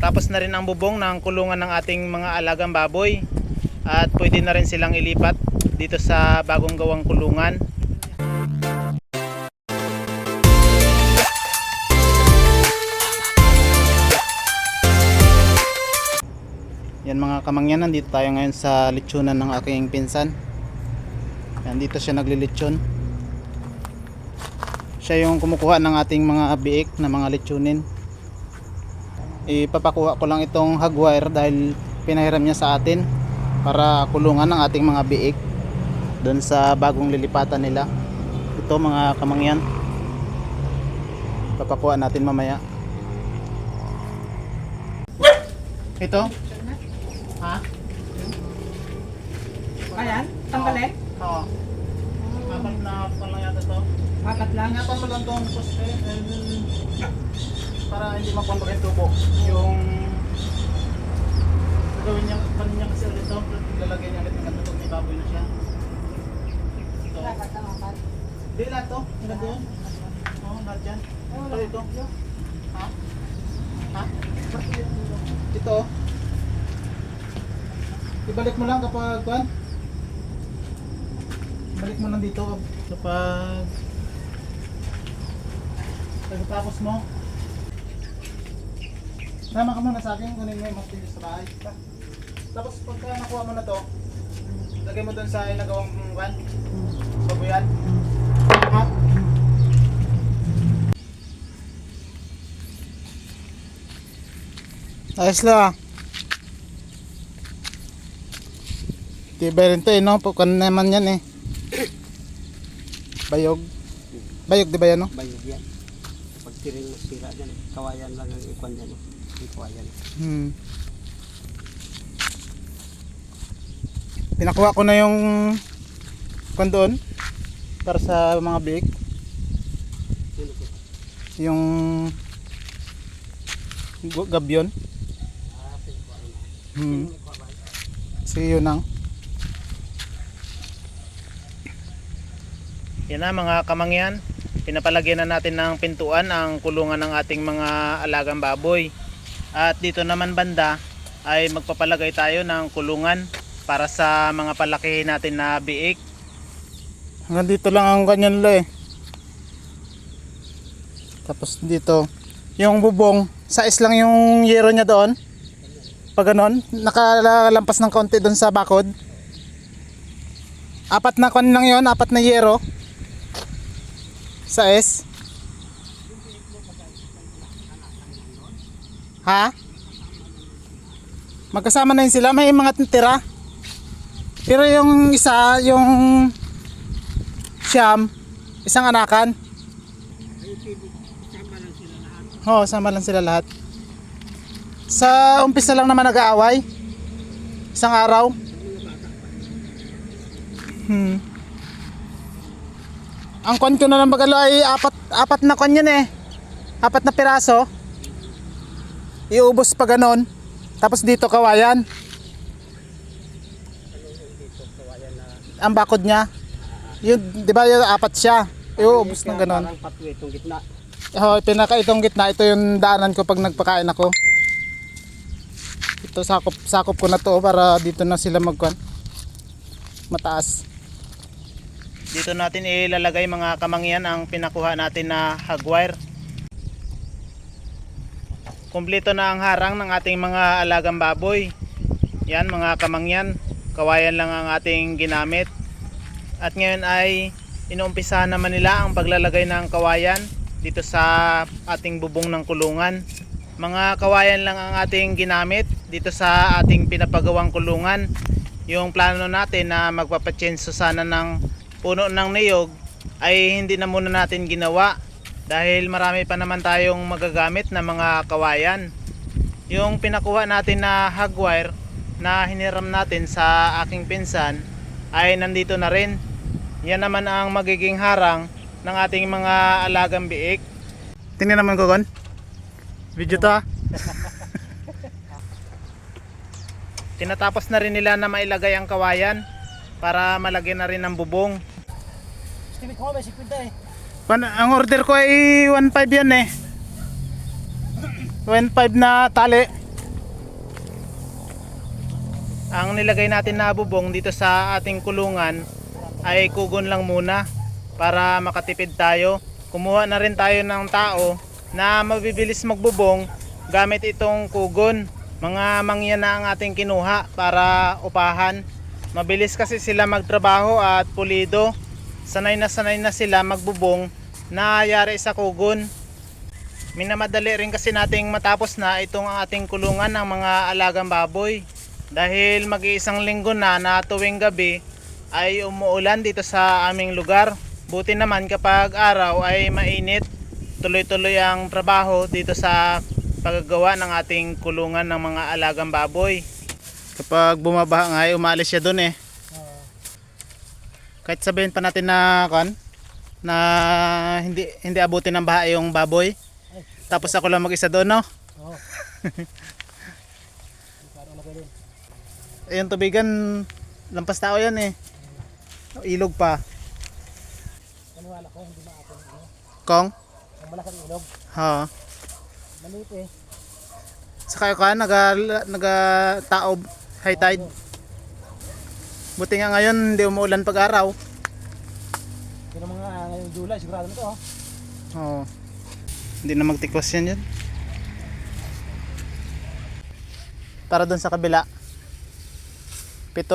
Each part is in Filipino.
Natapos na rin ang bubong ng kulungan ng ating mga alagang baboy at pwede na rin silang ilipat dito sa bagong gawang kulungan. Yan mga kamangyan, nandito tayo ngayon sa lechonan ng aking pinsan. Yan, dito siya naglilitsyon. Siya yung kumukuha ng ating mga biik na mga lechonin. Ipapakuha ko lang itong hagwire dahil pinahiram niya sa atin para kulungan ng ating mga biik doon sa bagong lilipatan nila. Ito mga kamangyan. Papakuha natin mamaya. Ito? Ha? Ayan, tanggalin. Oo. Apat na pa lang yata to. Apat lang. Ingatan mo lang tong poste and para hindi magpambagay tubo. Yung gagawin niya, panin niya kasi ulit to. Lalagay niya ulit ng katutok ni baboy na siya. Ito. Hindi lahat to. Hanggang doon. Oo, lahat dyan. Ito, ito. Ha? Ha? Ito. Ibalik mo lang kapag kuan. Balik mo lang dito kapag pagkatapos mo. Sama ka muna sa akin, kunin mo yung mas sa bahay. Tapos pagka nakuha mo na to, lagay mo doon sa inagawang kuan. Babuyan. Ha? Ayos lang. Tibay rin to eh, no? Pukan naman yan eh. Bayog. Bayog, di ba yan, no? Bayog yan. Pag tiring mo sira dyan, kawayan lang ang ikwan dyan. eh. Hindi kawayan. Hmm. Pinakuha ko na yung kwan doon para sa mga big. Po? Yung gabyon. Ah. Hmm. Pinikuha ba? Sige yun ang. Yan na mga kamangyan. Pinapalagyan na natin ng pintuan ang kulungan ng ating mga alagang baboy. At dito naman banda ay magpapalagay tayo ng kulungan para sa mga palakihin natin na biik. Hanggang dito lang ang ganyan nila eh. Tapos dito, yung bubong, size lang yung yero niya doon. Pag ganon, nakalampas ng kaunti doon sa bakod. Apat na kon lang yon, apat na yero. Sa Ha? Magkasama na yun sila, may mga tira. Pero yung isa, yung siyam, isang anakan. Oo, sama lang sila lahat. Sa umpisa lang naman nag-aaway. Isang araw. Hmm. Ang ko na ng bagalo ay apat, apat na kon yun eh. Apat na piraso. Iubos pa ganon. Tapos dito kawayan. Ang bakod niya. Yun, di ba yung apat siya. Iubos ng ganon. Parang patwi itong gitna. Oh, pinaka itong gitna, ito yung daanan ko pag nagpakain ako. Ito sakop sakop ko na to para dito na sila magkuan. Mataas. Dito natin ilalagay mga kamangyan ang pinakuha natin na hagwire. Kumpleto na ang harang ng ating mga alagang baboy. Yan mga kamangyan, kawayan lang ang ating ginamit. At ngayon ay inuumpisahan naman nila ang paglalagay ng kawayan dito sa ating bubong ng kulungan. Mga kawayan lang ang ating ginamit dito sa ating pinapagawang kulungan. Yung plano natin na magpapachenso sana ng puno ng niyog ay hindi na muna natin ginawa dahil marami pa naman tayong magagamit na mga kawayan. Yung pinakuha natin na hagwire na hiniram natin sa aking pinsan ay nandito na rin. Yan naman ang magiging harang ng ating mga alagang biik. Tingnan naman ko kon. Video to. Tinatapos na rin nila na mailagay ang kawayan para malagyan na rin ng bubong. Hindi ko may sikwinta eh. Pan, ang order ko ay 1.5 yan eh. 1.5 na tali. ang nilagay natin na bubong dito sa ating kulungan ay kugon lang muna para makatipid tayo. Kumuha na rin tayo ng tao na mabibilis magbubong gamit itong kugon. Mga mangyan na ang ating kinuha para upahan. Mabilis kasi sila magtrabaho at pulido. Sanay na sanay na sila magbubong na yari sa kugon. Minamadali rin kasi nating matapos na itong ating kulungan ng mga alagang baboy. Dahil mag-iisang linggo na na tuwing gabi ay umuulan dito sa aming lugar. Buti naman kapag araw ay mainit, tuloy-tuloy ang trabaho dito sa paggagawa ng ating kulungan ng mga alagang baboy. Kapag bumabaha nga ay umalis siya doon eh. Kahit sabihin pa natin na kan na hindi hindi abutin ng baha yung baboy. Tapos ako lang mag-isa doon, no? Oo. Ayun tubigan, lampas tao yan eh. Ilog pa. Paniwala ko, hindi maapon. Kong? Ang malaking ilog. Ha. Maliit eh. Saka ka, naga, naga tao high tide. Buti nga ngayon hindi umuulan pag araw. July, sigurado na to. Oh. Oo. Hindi na magtikos yan yun. Para doon sa kabila. Pito,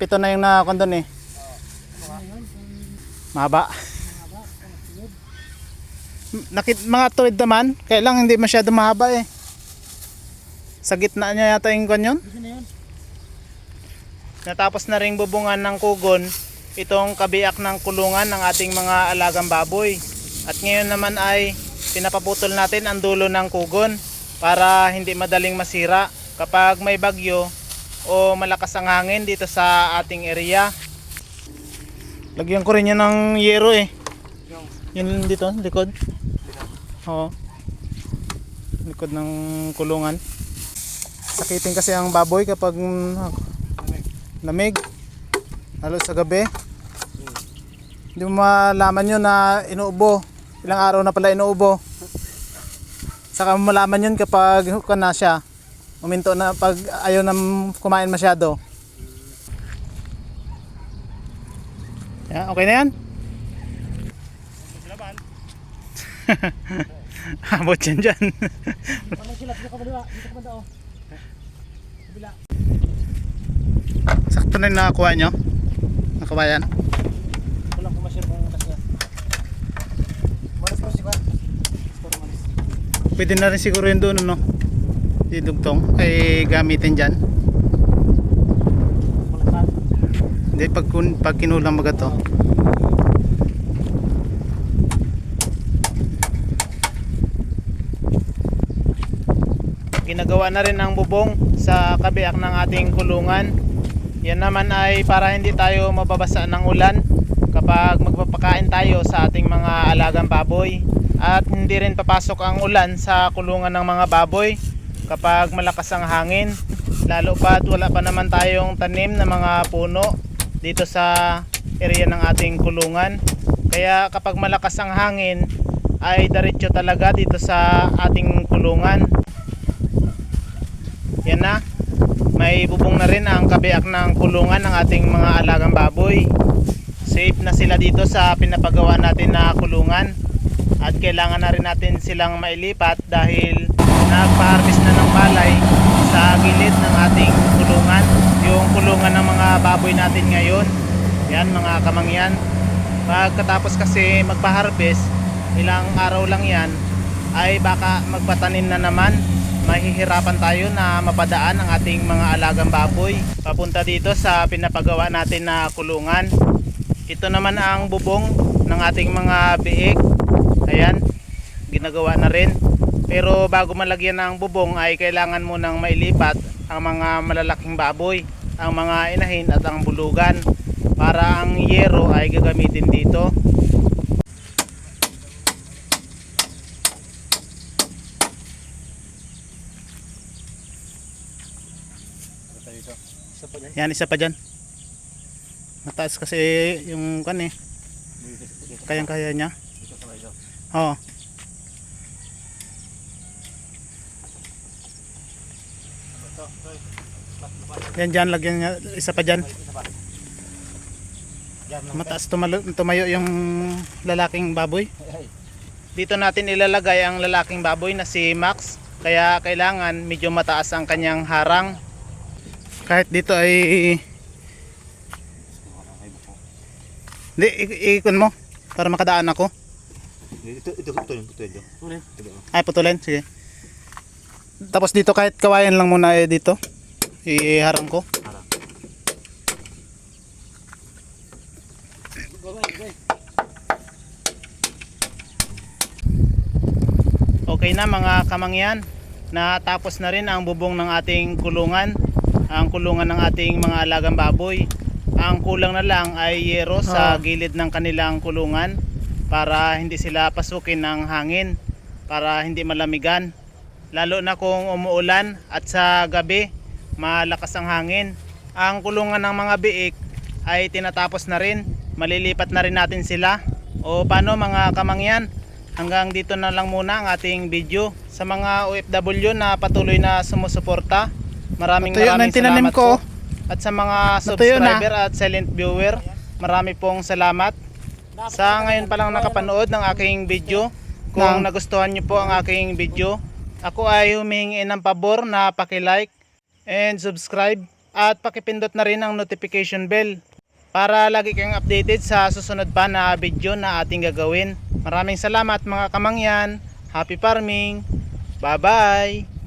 pito na yung nakakon doon eh. Mahaba. Nakit, mga tuwid naman, kaya lang hindi masyado mahaba eh. Sa gitna niya yata yung kanyon. Natapos na ring bubungan ng kugon itong kabiyak ng kulungan ng ating mga alagang baboy. At ngayon naman ay pinapaputol natin ang dulo ng kugon para hindi madaling masira kapag may bagyo o malakas ang hangin dito sa ating area. Lagyan ko rin yan ng yero eh. Yun dito, likod. Oo. Likod ng kulungan. Sakitin kasi ang baboy kapag mm, lamig lalo sa gabi. Hindi mo malaman yun na inuubo. Ilang araw na pala inuubo. Saka mo malaman yun kapag ka na siya. Uminto na pag ayaw na kumain masyado. Yeah, okay na yan? Abot yan dyan. Sakto na yung nakakuha nyo nakabayan Ito lang pumasyal kung kasi. Maras ko si Kwan. Store maras. Pwede na rin siguro yun doon, ano? Didugtong ay gamitin dyan. Hindi, pag, kun- pag kinulang baga to. Ginagawa na rin ang bubong sa kabiak ng ating kulungan. Yan naman ay para hindi tayo mababasa ng ulan kapag magpapakain tayo sa ating mga alagang baboy. At hindi rin papasok ang ulan sa kulungan ng mga baboy kapag malakas ang hangin. Lalo pa at wala pa naman tayong tanim na mga puno dito sa area ng ating kulungan. Kaya kapag malakas ang hangin ay diretso talaga dito sa ating kulungan. Yan na. May bubong na rin ang kabiak ng kulungan ng ating mga alagang baboy. Safe na sila dito sa pinapagawa natin na kulungan. At kailangan na rin natin silang mailipat dahil nagpa-harvest na ng palay sa gilid ng ating kulungan. Yung kulungan ng mga baboy natin ngayon. Yan mga kamangyan. Pagkatapos kasi magpa-harvest, ilang araw lang yan, ay baka magpatanim na naman mahihirapan tayo na mapadaan ang ating mga alagang baboy. Papunta dito sa pinapagawa natin na kulungan. Ito naman ang bubong ng ating mga biik. Ayan ginagawa na rin. Pero bago malagyan ng bubong ay kailangan munang mailipat ang mga malalaking baboy ang mga inahin at ang bulugan. Para ang yero ay gagamitin dito Isa pa dyan. Yan isa pa dyan mataas kasi yung kan eh kayang kaya niya. Oo. Yan dyan, lagyan nga isa pa dyan. Mataas tumalo, tumayo yung lalaking baboy. Dito natin ilalagay ang lalaking baboy na si Max. Kaya kailangan medyo mataas ang kanyang harang. Kahit dito ay... Hindi, ikon mo. Para makadaan ako. Ito, ito, ito, ito, ito. Ulit. Ay, putulin. Sige. Tapos dito kahit kawayan lang muna eh dito. Iharang ko. Okay na mga kamangyan. Natapos na rin ang bubong ng ating kulungan. Ang kulungan ng ating mga alagang baboy. Ang kulang na lang ay yero sa Ah. gilid ng kanilang kulungan para hindi sila pasukin ng hangin para hindi malamigan. Lalo na kung umuulan at sa gabi malakas ang hangin. Ang kulungan ng mga biik ay tinatapos na rin. Malilipat na rin natin sila. O paano mga kamangyan? Hanggang dito na lang muna ang ating video. Sa mga OFW na patuloy na sumusuporta, maraming Natuyo na maraming tinanim salamat ko. po. At sa mga Natuyo na. subscriber at silent viewer, marami pong salamat. Sa ngayon pa lang nakapanood ng aking video, kung nagustuhan niyo po ang aking video, ako ay humihingi ng pabor na paki-like and subscribe at pakipindot na rin ang notification bell para lagi kang updated sa susunod pa na video na ating gagawin. Maraming salamat mga kamangyan. Happy farming. Bye-bye.